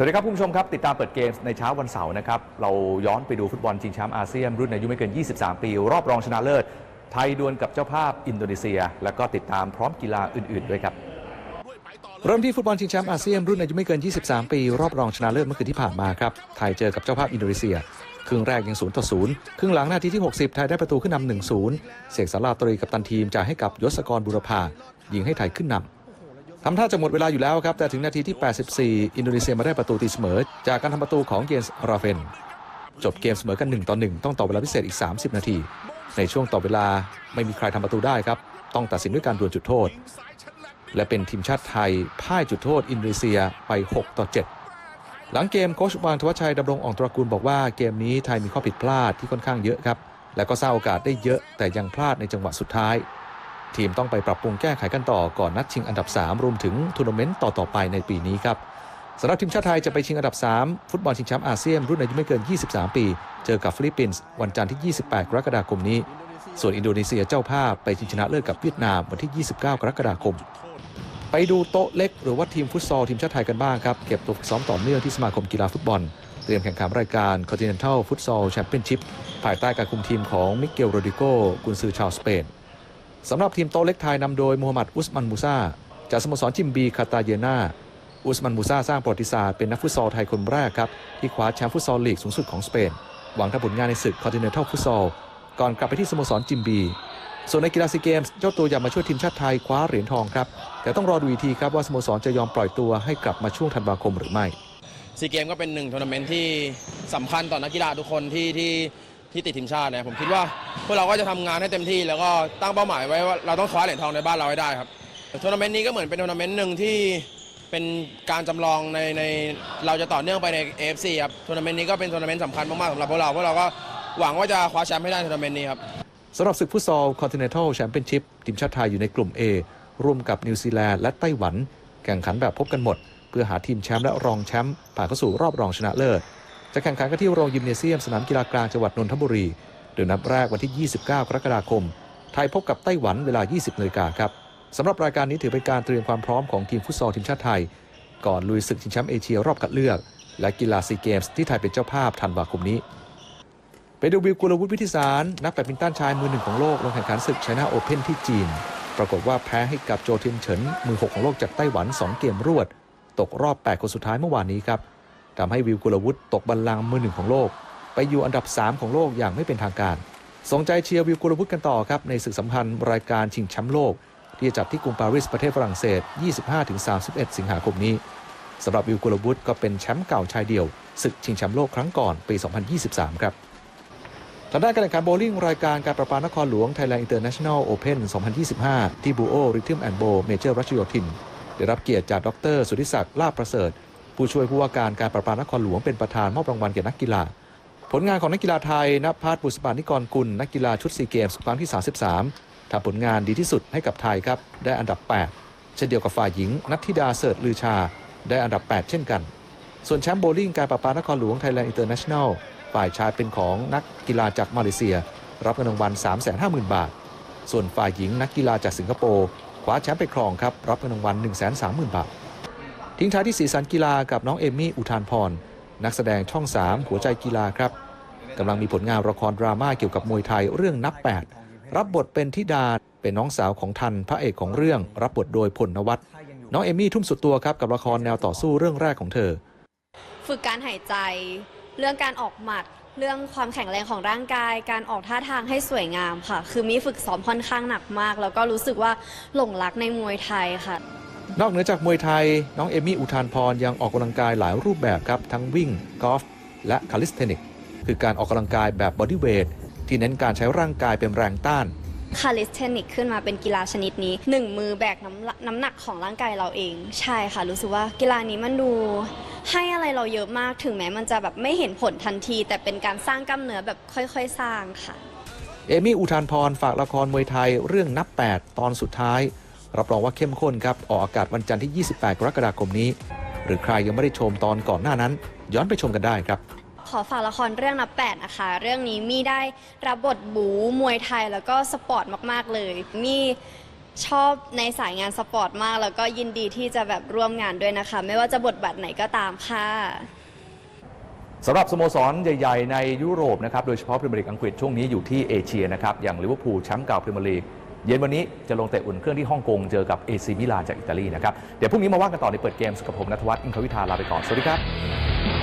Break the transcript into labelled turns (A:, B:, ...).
A: สวัสดีครับผู้ชมครับ ติดตามเปิดเกมในเช้าวันเสาร์นะครับ เราย้อนไปดูฟุตบอลชิงแชมป์อาเซียน รุ่นอายุไม่เกิน 23 ปี รอบรองชนะเลิศ ไทยดวลกับเจ้าภาพอินโดนีเซีย แล้วก็ติดตามพร้อมกีฬาอื่น ๆ ด้วยครับเริ่มที่ฟุตบอลชิงแชมป์อาเซียนรุ่นอายุไม่เกิน 23 ปี รอบรองชนะเลิศเมื่อคืนที่ผ่านมาครับ ไทยเจอกับเจ้าภาพอินโดนีเซีย ครึ่งแรกยัง0ต่อ0ครึ่งหลังนาทีที่ 60 ไทยได้ประตูขึ้นนำ1-0 เสกสาราตรีกับตันทีมจ่ายให้กับยศกรบุรพายิงให้ไทยขึ้นนำ ทำท่าจะหมดเวลาอยู่แล้วครับ แต่ถึงนาทีที่ 84 อินโดนีเซียมาได้ประตูตีเสมอ จากการทำประตูของเยนส์ราเฟน จบเกมเสมอกัน 1 ต่อ 1 ต้องต่อเวลาพิเศษอีก 30 นาที ในช่วงต่อเวลาไม่มีใครทำประตูได้ครับ ต้องตัดสินด้วยการดวลจุดโทษ และเป็นทีมชาติไทยพ่ายจุดโทษอินโดนีเซียไป 6 ต่อ 7 หลังเกมโค้ชวางทวัชชัยดำรงอ่องตระกูลบอกว่าเกมนี้ไทยมีข้อผิดพลาดที่ค่อนข้างเยอะครับ และก็สร้างโอกาสได้เยอะแต่ยังพลาดในจังหวะสุดท้าย ทีมต้องไปปรับปรุงแก้ไขกันต่อก่อนนัดชิงอันดับ 3 รวมถึงทัวร์นาเมนต์ต่อๆไปในปีนี้ครับสำหรับทีมชาติไทยจะไปชิงอันดับ 3 ฟุตบอลชิงแชมป์อาเซียนรุ่นอายุไม่เกิน 23 ปี เจอกับฟิลิปปินส์วันจันทร์ที่ 28 กรกฎาคมนี้ ส่วนอินโดนีเซียเจ้าภาพไปชิงชนะเลิศกับเวียดนามวันที่ 29 กรกฎาคม ไปดูโต๊ะเล็กหรือว่าทีมฟุตซอลทีมชาติไทยกันบ้างครับเก็บตัวฝึกซ้อมต่อเนื่องที่สมาคมกีฬาฟุตบอลเตรียมแข่งขันรายการ Continental Futsal Championship ภายใต้การคุมทีมของมิเกลโรดิโกกุนซือชาวสเปน สำหรับทีมโตเล็กไทยนำโดยมูฮัมหมัดอุสมันมูซาจากสโมสรจิมบีคาตาเยนาอุสมันมูซาสร้างประวัติศาสตร์เป็นนักฟุตซอลไทยคนแรกครับ ที่คว้าแชมป์ฟุตซอลลีกสูงสุดของสเปน หวังทำผลงานในศึก Continental Futsal ก่อนกลับไปที่สโมสรจิมบี ส่วนในกีฬาซีเกมส์เจ้าตัวอยากมาช่วยทีมชาติไทยคว้าเหรียญทองครับ แต่ต้องรอดูอีกทีครับว่าสโมสรจะยอมปล่อยตัวให้กลับมาช่วงธันวาคมหรือไม่
B: ซีเกมก็เป็นหนึ่งทัวร์นาเมนต์ที่สำคัญต่อนักกีฬาทุกคนที่ที่ ที่ติดทีมชาตินะผมคิดว่าพวกเราก็จะทำงานให้เต็มที่ แล้วก็ตั้งเป้าหมายไว้ว่าเราต้องคว้าเหรียญทองในบ้านเราให้ได้ครับทัวร์นาเมนต์นี้ก็เหมือนเป็นทัวร์นาเมนต์หนึ่งที่เป็นการจำลองในในเราจะต่อเนื่องไปใน AFC ครับทัวร์นาเมนต์นี้ก็เป็นทัวร์นาเมนต์สำคัญมากๆสำหรับพวกเราพวกเราก็หวังว่าจะคว้าแชมป์ให้ได้ทัวร์นาเมนต์นี้ครับ
A: สำหรับศึกฟุตซอล Continental Championship ทีมชาติไทยอยู่ในกลุ่ม A ร่วมกับนิวซีแลนด์และไต้หวัน แข่งขันแบบพบกันหมด เพื่อหาทีมแชมป์และรองแชมป์ผ่านเข้าสู่รอบรองชนะเลิศ จะแข่งขันกันที่โรงยิมเนเซียมสนามกีฬากลางจังหวัดนนทบุรี โดยนัดแรกวันที่ 29 กรกฎาคม ไทยพบกับไต้หวันเวลา 20นาฬิกาครับสำหรับรายการนี้ถือเป็นการเตรียมความพร้อมของทีมฟุตซอลทีมชาติไทย ก่อนลุยศึกชิงแชมป์เอเชียรอบคัดเลือก และกีฬาซีเกมส์ที่ไทยเป็นเจ้าภาพธันวาคมนี้ไปดูวิวกุลวุฒิวิทิสาร นักแบดมินตันชายมือหนึ่งของโลกลงแข่งขันศึกไชน่าโอเพ่นที่จีน ปรากฏว่าแพ้ให้กับโจเทียนเฉินมือ 6 ของโลกจากไต้หวัน 2 เกมรวด ตกรอบ 8 คนสุดท้ายเมื่อวานนี้ครับ ทำให้วิวกุลวุฒิตกบัลลังก์มือหนึ่งของโลก ไปอยู่อันดับ 3 ของโลกอย่างไม่เป็นทางการ สนใจเชียร์วิวกุลวุฒิกันต่อครับในศึกสัมพันธ์รายการชิงแชมป์โลก ที่จะจัดที่กรุงปารีสประเทศฝรั่งเศส 25-31 สิงหาคมนี้สำหรับวิวกุลวุฒิก็เป็นแชมป์เก่าชายเดี่ยวศึกชิงแชมป์โลกครั้งก่อนปี 2023 ครับทางด้านการแข่งขันโบลิ่งรายการการประปานครหลวง Thailand International Open 2025 ที่บูโอริทึมแอนด์โบเมเจอร์รัชโยธิน ได้รับเกียรติจากดร สุทธิศักดิ์ลาภประเสริฐ ผู้ช่วยผู้ว่าการการประปานครหลวงเป็นประธานมอบรางวัลแก่นักกีฬา ผลงานของนักกีฬาไทยนภัสบุษบานิกรกุลนักกีฬาชุดซีเกมส์ครั้งที่ 33ทำผลงานดีที่สุดให้กับไทยครับได้อันดับ 8 เช่นเดียวกับฝ่ายหญิงนัทธิดาเสิร์ตลือชา ได้อันดับ 8 เช่นกัน ส่วนแชมป์โบว์ลิ่งการประปานครหลวง Thailand International ฝ่ายชายเป็นของนักกีฬาจากมาเลเซีย รับเงินรางวัล 350,000 บาท ส่วนฝ่ายหญิงนักกีฬาจากสิงคโปร์คว้าแชมป์ไปครองครับรับเงินรางวัล 130,000 บาท ทิ้งท้ายที่สีสันกีฬากับน้องเอมมี่อุทานพร นักแสดงช่อง 3 หัวใจกีฬาครับกำลังมีผลงานละครดราม่าเกี่ยวกับมวยไทยเรื่องนับ 8 รับบทเป็นธิดาเป็นน้องสาวของทันพระเอกของเรื่อง รับบทโดยพลนวัตน้องเอมมี่ทุ่มสุดตัวครับกับละครแนวต่อสู้เรื่องแรกของเธอ
C: ฝึกการหายใจ เรื่องการออกหมัด เรื่องความแข็งแรงของร่างกาย การออกท่าทางให้สวยงามค่ะ คือมีฝึกซ้อมค่อนข้างหนักมาก แล้วก็รู้สึกว่าหลงรักในมวยไทยค่ะ
A: นอกเหนือจากมวยไทย น้องเอมี่อุทานพรยังออกกำลังกายหลายรูปแบบครับ ทั้งวิ่งกอล์ฟและคาลิสเทนิก คือการออกกำลังกายแบบบอดี้เวทที่เน้นการใช้ร่างกายเป็นแรงต้าน
C: คาลิสเทนิกขึ้นมาเป็นกีฬาชนิดนี้หนึ่งมือแบกน้ำหนักน้ำหนักของร่างกายเราเอง ใช่ค่ะ รู้สึกว่ากีฬานี้มันดูให้อะไรเราเยอะมากถึงแม้มันจะแบบไม่เห็นผลทันที แต่เป็นการสร้างกล้ามเนื้อแบบค่อยๆ สร้างค่ะ
A: เอมี่อุทานพรฝากละครมวยไทยเรื่องนับ 8 ตอนสุดท้าย รับรองว่าเข้มข้นครับ ออกอากาศวันจันทร์ที่ 28 กรกฎาคมนี้ หรือใครยังไม่ได้ชมตอนก่อนหน้านั้น ย้อนไปชมกันได้ครับ
C: ขอฝากละครเรื่องนับแปดนะคะ เรื่องนี้มีได้รับบทบูมวยไทยแล้วก็สปอร์ตมาก ๆ เลย มีชอบในสายงานสปอร์ตมาก แล้วก็ยินดีที่จะแบบร่วมงานด้วยนะคะ ไม่ว่าจะบทบาทไหนก็ตามค่ะ
A: สำหรับสโมสรใหญ่ ๆ ในยุโรปนะครับ โดยเฉพาะพรีเมียร์ลีกอังกฤษช่วงนี้อยู่ที่เอเชียนะครับ อย่างลิเวอร์พูลแชมป์เก่าพรีเมียร์ลีก เย็นวันนี้จะลงเตะอุ่นเครื่องที่ฮ่องกงเจอกับเอซีมิลานจากอิตาลีนะครับ เดี๋ยวพรุ่งนี้มาว่ากันต่อในเปิดเกมส์กับผมนัทวัฒน์อินทวิทาลาไปก่อน สวัสดีครับ